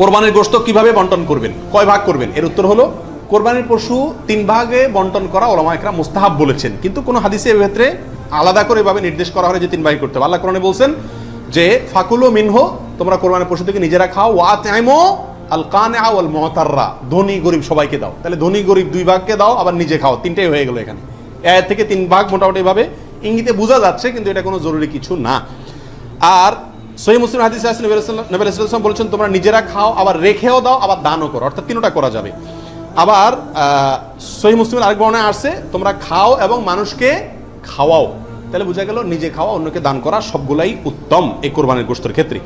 কোরবানির গোস্ত কীভাবে বন্টন করবেন? কয় ভাগ করবেন? এর উত্তর হলো, কোরবানির পশু তিন ভাগে বন্টন করা ওলামা একরা মুস্তাহাব বলেছেন। কিন্তু কোনো হাদিসে এর ক্ষেত্রে আলাদা করে এভাবে নির্দেশ করা হয় যে তিন ভাগে করতে হবে। আল্লাহ কোরআনে বলছেন যে, ফাকুলো মিনহো, তোমরা কোরবানির পশু থেকে নিজেরা খাও, ওয়া তাইমো আল কানে আল মহতাররা ধনী, গরিব সবাইকে দাও। তাহলে ধনী, গরিব দুই ভাগকে দাও, আবার নিজে খাও। তিনটাই হয়ে গেল এখানে। এর থেকে তিন ভাগ মোটামুটি ভাবে ইঙ্গিতে বোঝা যাচ্ছে, কিন্তু এটা কোনো জরুরি কিছু না। আর সহি মুসলিম হাদিস আসলে নবী বলছেন বলেছেন, তোমরা নিজেরা খাও, আবার রেখেও দাও, আবার দানও করো। অর্থাৎ তিনটা করা যাবে। আবার সহি মুসলিমের আরেক বর্ণায় আসছে তোমরা খাও এবং মানুষকে খাওয়াও। তাহলে বোঝা গেল, নিজে খাওয়া, অন্যকে দান করা সবগুলাই উত্তম এই কোরবানির গোষ্ঠের ক্ষেত্রে।